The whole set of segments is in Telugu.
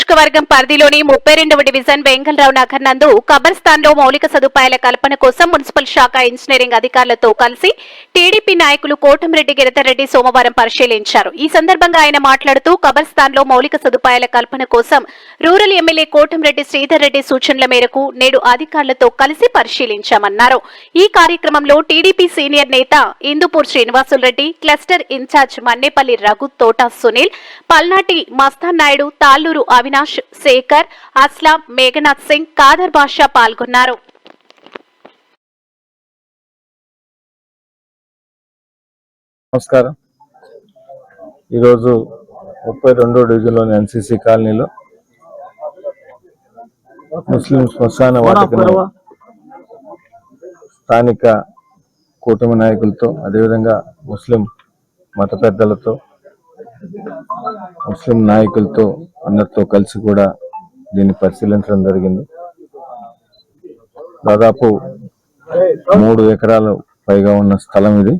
నియోజకవర్గం పరిధిలోని ముప్పై రెండవ డివిజన్ వెంకలరావు నగర్ నందు కబర్స్థాన్లో మౌలిక సదుపాయాల కల్పన కోసం మున్సిపల్ శాఖ ఇంజనీరింగ్ అధికారులతో కలిసి టీడీపీ నాయకులు కోటమిరెడ్డి గిరిధర్రెడ్డి సోమవారం పరిశీలించారు. ఈ సందర్భంగా ఆయన మాట్లాడుతూ కబర్స్థాన్లో మౌలిక సదుపాయాల కల్పన కోసం రూరల్ ఎమ్మెల్యే కోటమిరెడ్డి శ్రీధర్ రెడ్డి సూచనల మేరకు నేడు అధికారులతో కలిసి పరిశీలించామన్నారు. ఈ కార్యక్రమంలో టీడీపీ సీనియర్ నేత ఇందుపూర్ శ్రీనివాసులరెడ్డి క్లస్టర్ ఇన్ఛార్జ్ మన్నేపల్లి రఘు తోట సునీల్ పల్నాటి మస్తాన్ నాయుడు తాళ్ళూరు అవి అవినాష్ శేఖర్ అస్లాం మేఘనాథ్ సింగ్ కాదర్ బాషా పాల్గొన్నారు. నమస్కారం. ఈరోజు ముప్పై రెండో డివిజన్లోని ఎన్సీసీ కాలనీలో ముస్లిం శ్మశాన వాటికను స్థానిక కూటమి నాయకులతో అదేవిధంగా ముస్లిం మత పెద్దలతో ముస్లిం నాయకులతో అందరితో కలిసి కూడా దీన్ని పరిశీలించడం జరిగింది. దాదాపు మూడు ఎకరాలు పైగా ఉన్న స్థలం ఇది.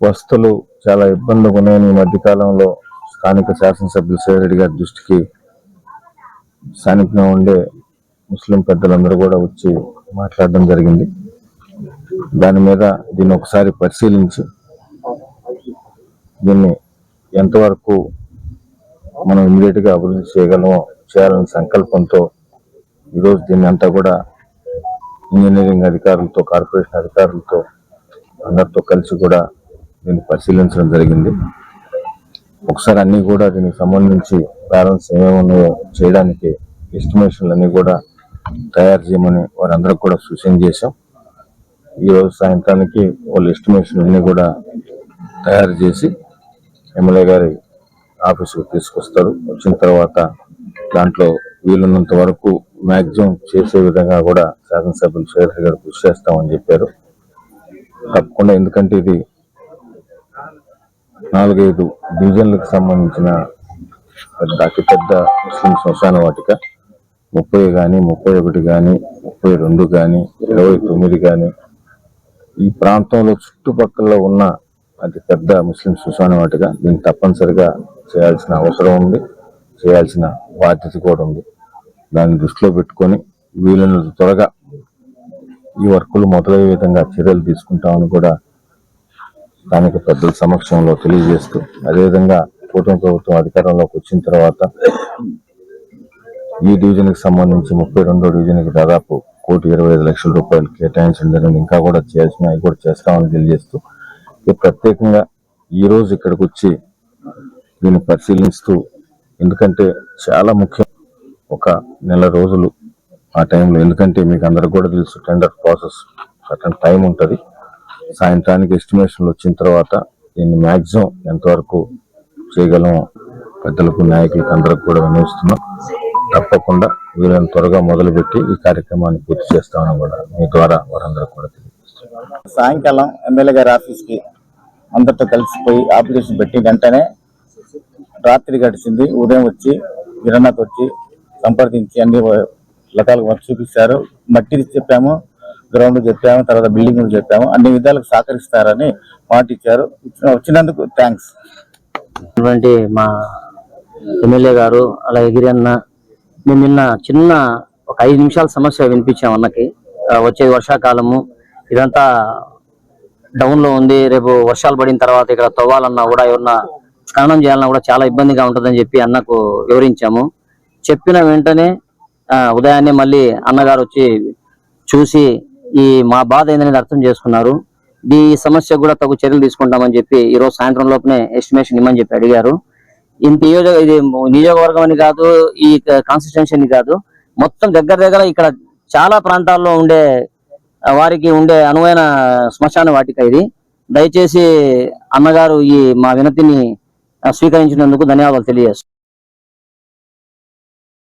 వస్తువులు చాలా ఇబ్బందులు ఉన్నాయని ఈ మధ్యకాలంలో స్థానిక శాసనసభ్యులు సేరెడ్డి గారి దృష్టికి స్థానికంగా ఉండే ముస్లిం పెద్దలందరూ కూడా వచ్చి మాట్లాడడం జరిగింది. దాని మీద దీన్ని ఒకసారి పరిశీలించి దీన్ని ఎంతవరకు మనం ఇమీడియట్గా అభివృద్ధి చేయగలమో చేయాలనే సంకల్పంతో ఈరోజు దీన్ని అంతా కూడా ఇంజనీరింగ్ అధికారులతో కార్పొరేషన్ అధికారులతో అందరితో కలిసి కూడా దీన్ని పరిశీలించడం జరిగింది. ఒకసారి అన్నీ కూడా దీనికి సంబంధించి బ్యాలెన్స్ ఏమేమి ఉన్నాయో చేయడానికి ఎస్టిమేషన్లు అన్నీ కూడా తయారు చేయమని వారందరికి కూడా సూచన చేశాం. ఈరోజు సాయంత్రానికి వాళ్ళు ఎస్టిమేషన్లు అన్నీ కూడా తయారు చేసి ఎమ్మెల్యే గారి ఆఫీసుకు తీసుకొస్తారు. వచ్చిన తర్వాత దాంట్లో వీలున్నంత వరకు మ్యాక్సిమం చేసే విధంగా కూడా శాసనసభ్యులు శేఖర్ గారు కృషి చేస్తామని చెప్పారు. తప్పకుండా ఎందుకంటే ఇది నాలుగైదు డివిజన్లకు సంబంధించిన పెద్ద అతిపెద్ద ముస్లిం శ్మశాన వాటిక. ముప్పై కానీ ముప్పై ఒకటి కానీ ముప్పై రెండు కానీ ఇరవై తొమ్మిది కానీ ఈ ప్రాంతంలో చుట్టుపక్కల ఉన్న అతి పెద్ద ముస్లిం శ్మశాన వాటిక దీన్ని తప్పనిసరిగా చేయాల్సిన అవసరం ఉంది చేయాల్సిన బాధ్యత కూడా ఉంది. దాన్ని దృష్టిలో పెట్టుకొని వీలైనంత త్వరగా ఈ వర్కులు మొదలయ్యే విధంగా చర్యలు తీసుకుంటామని కూడా స్థానిక పెద్దల సమక్షంలో తెలియజేస్తూ అదేవిధంగా కూటమి ప్రభుత్వం అధికారంలోకి వచ్చిన తర్వాత ఈ డివిజన్కి సంబంధించి ముప్పై రెండో డివిజన్కి దాదాపు కోటి ఇరవై ఐదు లక్షల రూపాయలు కేటాయించడం జరిగింది. ఇంకా కూడా చేయాల్సిన కూడా చేస్తామని తెలియజేస్తూ ప్రత్యేకంగా ఈరోజు ఇక్కడికి వచ్చి దీన్ని పరిశీలిస్తూ ఎందుకంటే చాలా ముఖ్యం ఒక నెల రోజులు ఆ టైంలో. ఎందుకంటే మీకు అందరికి కూడా తెలుసు టెండర్ ప్రాసెస్ సర్టన్ టైం ఉంటుంది. సాయంత్రానికి ఎస్టిమేషన్లు వచ్చిన తర్వాత దీన్ని మ్యాక్సిమం ఎంతవరకు చేయగలం పెద్దలకు నాయకులకు అందరికి కూడా వినియోగిస్తున్నాం తప్పకుండా వీళ్ళని త్వరగా మొదలుపెట్టి ఈ కార్యక్రమాన్ని పూర్తి చేస్తామని కూడా మీ ద్వారా వారందరికి కూడా తెలియజేస్తున్నాం. సాయంకాలం ఎమ్మెల్యే గారి ఆఫీస్కి అందరితో కలిసిపోయి అప్లికేషన్ పెట్టి వెంటనే రాత్రి గడిచింది. ఉదయం వచ్చి గిరణాథ్ వచ్చి సంప్రదించి అన్ని లతాలకు చూపిస్తారు. మట్టిది చెప్పాము గ్రౌండ్ చెప్పాము తర్వాత బిల్డింగ్ చెప్పాము. అన్ని విధాలకు సహకరిస్తారని మాట ఇచ్చారు. వచ్చినందుకు థ్యాంక్స్ ఇటువంటి మా ఎమ్మెల్యే గారు అలాగే గిరి అన్న మేము నిన్న చిన్న ఒక ఐదు నిమిషాల సమస్య వినిపించాం అన్నకి. వచ్చేది వర్షాకాలము. ఇదంతా డౌన్లో ఉంది. రేపు వర్షాలు పడిన తర్వాత ఇక్కడ తవ్వాలన్నా కూడా ఎవరన్నా స్నానం చేయాలన్నా కూడా చాలా ఇబ్బందిగా ఉంటుందని చెప్పి అన్నకు వివరించాము. చెప్పిన వెంటనే ఉదయాన్నే మళ్ళీ అన్నగారు వచ్చి చూసి ఈ మా బాధ ఏందనేది అర్థం చేసుకున్నారు. ఈ సమస్య కూడా తగు చర్యలు తీసుకుంటామని చెప్పి ఈ రోజు సాయంత్రం లోపునే ఎస్టిమేషన్ ఇమ్మని చెప్పి అడిగారు. ఇంత నియోజక ఇది నియోజకవర్గం అని కాదు ఈ కాన్స్టిట్యూన్సీ కాదు మొత్తం దగ్గర దగ్గర ఇక్కడ చాలా ప్రాంతాల్లో ఉండే వారికి ఉండే అనువైన శ్మశాన వాటిక ఇది. దయచేసి అన్నగారు ఈ మా వినతిని స్వీకరించినందుకు ధన్యవాదాలు తెలియజేస్తాను